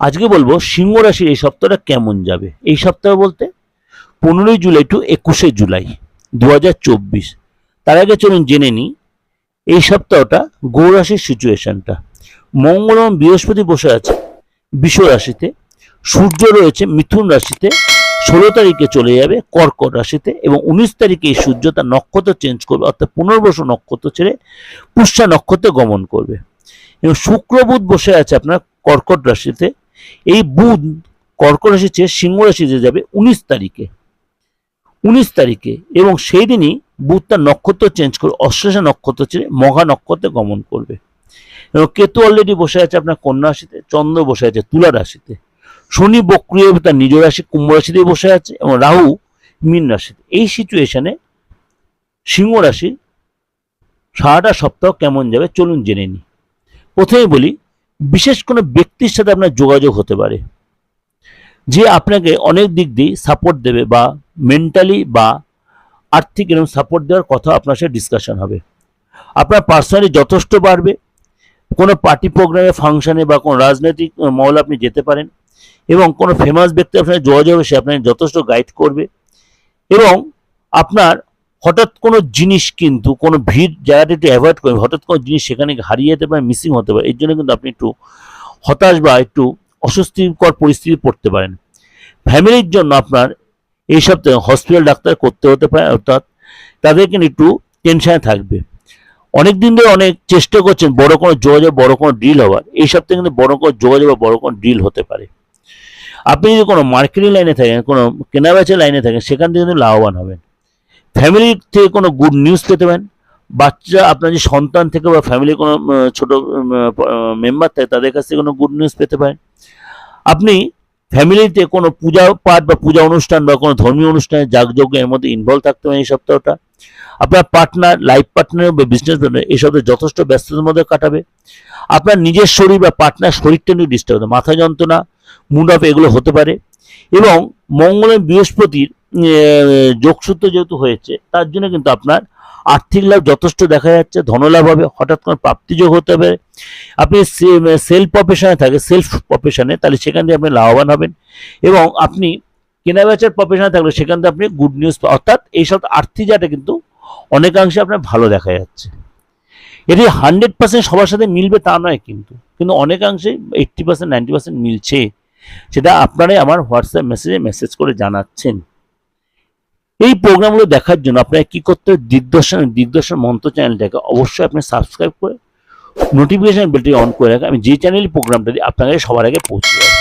আজকে বলব সিংহ রাশির এই সপ্তাহটা কেমন যাবে? এই সপ্তাহ বলতে পনেরোই জুলাই টু একুশে জুলাই দু হাজার চব্বিশ। তার আগে চলুন জেনে নিই, এই সপ্তাহটা গৌ রাশির সিচুয়েশনটা মঙ্গল এবং বৃহস্পতি বসে আছে বিষ রাশিতে, সূর্য রয়েছে মিথুন রাশিতে, ষোলো তারিখে চলে যাবে কর্কট রাশিতে এবং উনিশ তারিখে এই সূর্য তার নক্ষত্র চেঞ্জ করবে, অর্থাৎ পুনর্বসু নক্ষত্র ছেড়ে পুষ্যা নক্ষত্রে গমন করবে। এবং শুক্র বুধ বসে আছে আপনার কর্কট রাশিতে এই বুধ কর্কট রাশি চেয়ে সিংহ রাশিতে যাবে উনিশ তারিখে। উনিশ তারিখে এবং সেই দিনই বুধ তার নক্ষত্র চেঞ্জ করে অশ্লেষা নক্ষত্র ছেড়ে মঘা নক্ষত্রে গমন করবে। এবং কেতু অলরেডি বসে আছে আপনার কন্যা রাশিতে, চন্দ্র বসে আছে তুলা রাশিতে। শনি বক্রিয় তার নিজ রাশি কুম্ভ রাশিতে বসে আছে এবং রাহু মীন রাশিতে। এই সিচুয়েশনে সিংহ রাশি সারাটা সপ্তাহ কেমন যাবে চলুন জেনে নিই। প্রথমে বলি বিশেষ কোনো ব্যক্তির সাথে আপনার যোগাযোগ হতে পারে, যে আপনাকে অনেক দিক দিয়ে সাপোর্ট দেবে বা মেন্টালি বা আর্থিক এরকম সাপোর্ট দেওয়ার কথা আপনার সাথে ডিসকাশন হবে। আপনার পার্সোনালি যথেষ্ট বাড়বে, কোনো পার্টি প্রোগ্রামে ফাংশনে বা কোনো রাজনৈতিক মহলে আপনি যেতে পারেন এবং কোনো ফেমাস ব্যক্তি আপনার যোগাযোগ সে আপনাকে যথেষ্ট গাইড করবে এবং আপনার হঠাৎ কোনো জিনিস কিন্তু, কোনো ভিড় জায়গাটা একটু অ্যাভয়েড করবেন হঠাৎ কোনো জিনিস সেখানে হারিয়ে যেতে পারে মিসিং হতে পারে, এর জন্য কিন্তু আপনি একটু হতাশ বা একটু অস্বস্তিকর পরিস্থিতি পড়তে পারেন। ফ্যামিলির জন্য আপনার এই সপ্তাহে হসপিটাল ডাক্তার করতে হতে পারে, অর্থাৎ তাদের কিন্তু একটু টেনশনে থাকবে। অনেক দিন ধরে অনেক চেষ্টা করছেন, বড় কোনো যোগাযোগ, বড় কোনো ডিল হওয়ার। এই সপ্তাহে কিন্তু বড় কোনো যোগাযোগ বা বড় কোনো ডিল হতে পারে। আপনি যদি কোনো মার্কেটিং লাইনে থাকেন, কোনো কেনাবেচা লাইনে থাকেন, সেখান থেকে কিন্তু লাভবান হবেন। ফ্যামিলির থেকে কোনো গুড নিউজ পেতে পারেন। বাচ্চা, আপনার যে সন্তান থেকে বা ফ্যামিলির কোনো ছোট মেম্বার থাকে, তাদের কাছ থেকে কোনো গুড নিউজ পেতে পারেন। আপনি ফ্যামিলিতে কোনো পূজা পাঠ বা পূজা অনুষ্ঠান বা কোনো ধর্মীয় অনুষ্ঠানে যাগযজ্ঞ এর মধ্যে ইনভলভ থাকতে পারেন এই সপ্তাহটা। আপনার পার্টনার লাইফ পার্টনার বা বিজনেস পার্টনার এই সপ্তাহে যথেষ্ট ব্যস্ততার মধ্যে কাটাবে। আপনার নিজের শরীর বা পার্টনার শরীরটা নিয়ে ডিস্টার্ব হবে মাথা যন্ত্রণা অফ এগুলো হতে পারে। এবং মঙ্গলের বৃহস্পতির যোগসূত্র যেহেতু হয়েছে, তার জন্য কিন্তু আপনার আর্থিক লাভ যথেষ্ট দেখা যাচ্ছে, ধনলাভ হবে, হঠাৎ কোনো প্রাপ্তিযোগ হতে পারে আপনি সেলফ প্রফেশনে থাকে সেলফ প্রফেশনে তাহলে সেখান থেকে আপনি লাভবান হবেন। এবং আপনি কেনাবেচার প্রফেশনে থাকলে, সেখান থেকে আপনি গুড নিউজ অর্থাৎ এই সব আর্থিক জায়গাটা কিন্তু অনেকাংশে আপনার ভালো দেখা যাচ্ছে। এটি হান্ড্রেড পার্সেন্ট সবার সাথে মিলবে তা নয় কিন্তু কিন্তু অনেকাংশে এইট্টি পার্সেন্ট নাইনটি পার্সেন্ট মিলছে। সেটা আপনারাই আমার হোয়াটসঅ্যাপ মেসেজে মেসেজ করে জানাচ্ছেন। এই প্রোগ্রামগুলো দেখার জন্য আপনাকে কি করতে হবে? দিগদর্শন দিগদর্শন মন্ত্র চ্যানেলটাকে অবশ্যই আপনি সাবস্ক্রাইব করে নোটিফিকেশন বেলটি অন করে রাখেন আমি যে চ্যানেল প্রোগ্রামটা দিই, আপনাকে সবার আগে পৌঁছে যাবে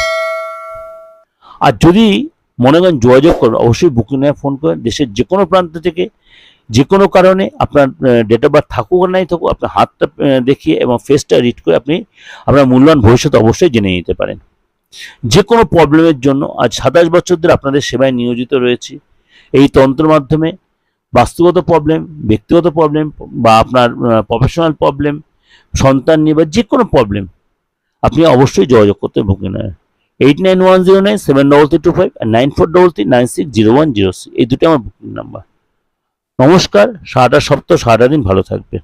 আর যদি মনে করেন যোগাযোগ করেন অবশ্যই বুকিং নিয়ে ফোন করেন দেশের যে কোনো প্রান্ত থেকে যে কোনো কারণে আপনার ডেট অফ বার্থ থাকুক আর নাই থাকুক, আপনার হাতটা দেখিয়ে এবং ফেসটা রিড করে আপনি আপনার মূল্যবান ভবিষ্যৎ অবশ্যই জেনে নিতে পারেন। যে কোনো প্রবলেমের জন্য আজ সাতাশ বছর ধরে আপনাদের সেবায় নিয়োজিত রয়েছি। এই তন্ত্রের মাধ্যমে বাস্তুগত প্রবলেম ব্যক্তিগত প্রবলেম বা আপনার প্রফেশনাল প্রবলেম সন্তান নিয়ে বা যে কোনো প্রবলেম আপনি অবশ্যই যোগাযোগ করতে ভুগে নেন eight nine one zero nine seven double three two five আর nine four double three nine six zero one zero six এই দুটো আমার বুকিং নাম্বার নমস্কার, সারাটা সপ্তাহ, সারাটা দিন ভালো থাকবে